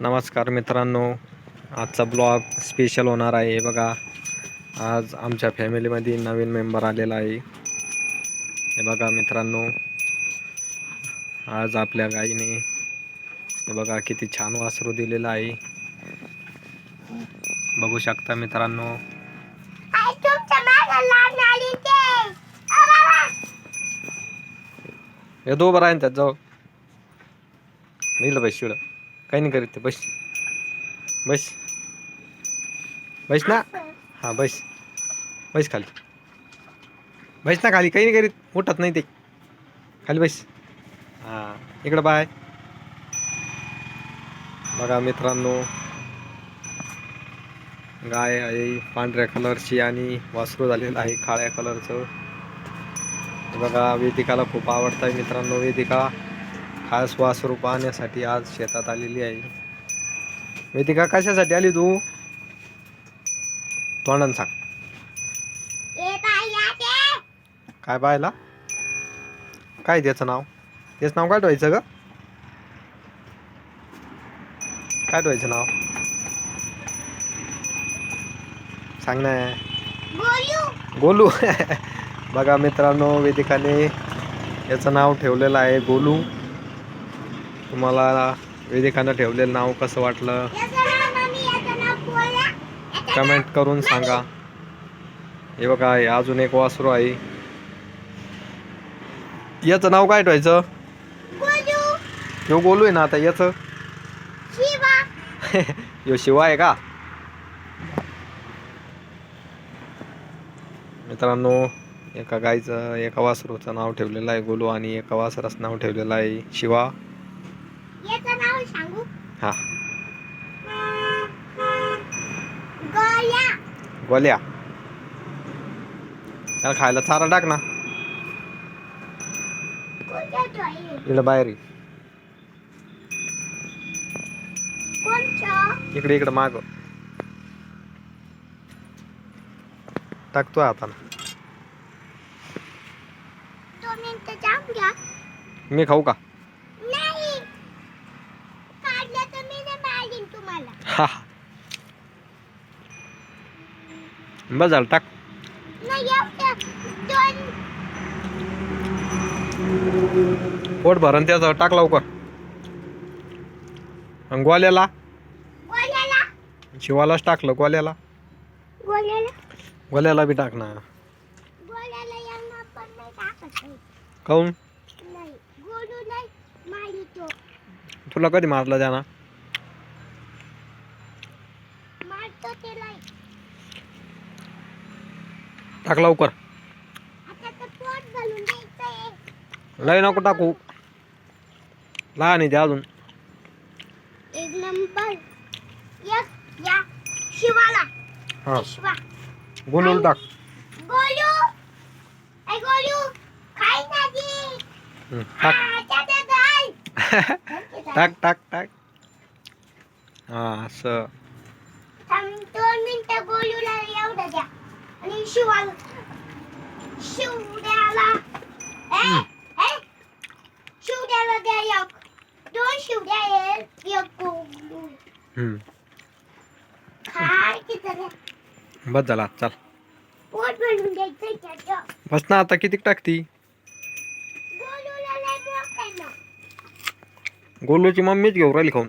नमस्कार मित्रांनो. आजचा ब्लॉग स्पेशल होणार आहे. बघा आज आमच्या फॅमिलीमध्ये नवीन मेंबर आलेला आहे. हे बघा मित्रांनो आज आपल्या गाईने हे बघा किती छान वासरू दिलेलं आहे. बघू शकता मित्रांनो. आई तुमच्या मागं लहान आली ते. अ बाबा. हे दो बरं आहे त्यात जाऊ. मिळलं बस शिवड काही नाही करीत ते बस. बस. बस ना. हां बस. बस खाली. बस ना खाली काही नाही करीत. उठत नाही ते. खाली बस. हां इकडं बाय. बघा मित्रांनो. गाय आहे पांढऱ्या कलरची आणि वासरू झालेलं आहे काळ्या कलरचं. बघा वेदिकाला खूप आवडत आहे मित्रांनो वेदिका. खास वासरू पाहण्यासाठी आज शेतात आलेली आहे. वेदिका कशासाठी आली तू? तोंडान सांग. काय पाहायला काय त्याचं नाव? त्याचं नाव काय ठेवायचं ग? काय ठेवायचं नाव? सांग ना. गोलू. बघा मित्रांनो वेदिकाने याचं नाव ठेवलेलं आहे गोलू. तुम्हाला वेदिकानं ठेवलेलं नाव कसं वाटलं? कमेंट करून सांगा. हे बघा हे अजून एक वासरू आहे. याचं नाव काय ठेवायचं? नाव बोलू गोलू आहे ना आता याचं? शिवा. ह्यो शिवा आहे का? मित्रांनो एका गाईचं एका वासरूचं नाव ठेवलेलं आहे गोलू आणि एका वासराचं नाव ठेवलेलं आहे शिवा. हा. गोल्या. त्याला खायला चारा टाक ना. इकडं बाहेर इकडे इकडे माग. टाकतो आता मी खाऊ का नाही काढलं तर मी नाही मारीन तुम्हाला हा. बस झालं टाक. पोट भरण त्याचं टाक लवकर. आणि गोल्याला? शिवालाच टाकलं गोल्याला. गोल्याला. बी टाक ना. काऊन? तुला कधी मारलं त्याना मारतो त्याला टाक लवकर. लय नको टाकू. लहान आहे ते अजून. एक नंबर एक या शिवाला. हा. शिवा. टाक. गोलू. ए गोलू खाई ना दी टाक. टाक टाक टाक. हा असं. दोन मिनिटं गोलूला एवढं द्या. आणि शिवाला शिवड्याला शिवड्याला द्या एक. दोन शिवड्या आहेत एक गोलू. खाय बस झाला चल. पोट भरून द्यायचं त्याचं. बस ना आता किती टाकती? गोलूला गोलूची मम्मीच घेऊ राहिली खाऊन.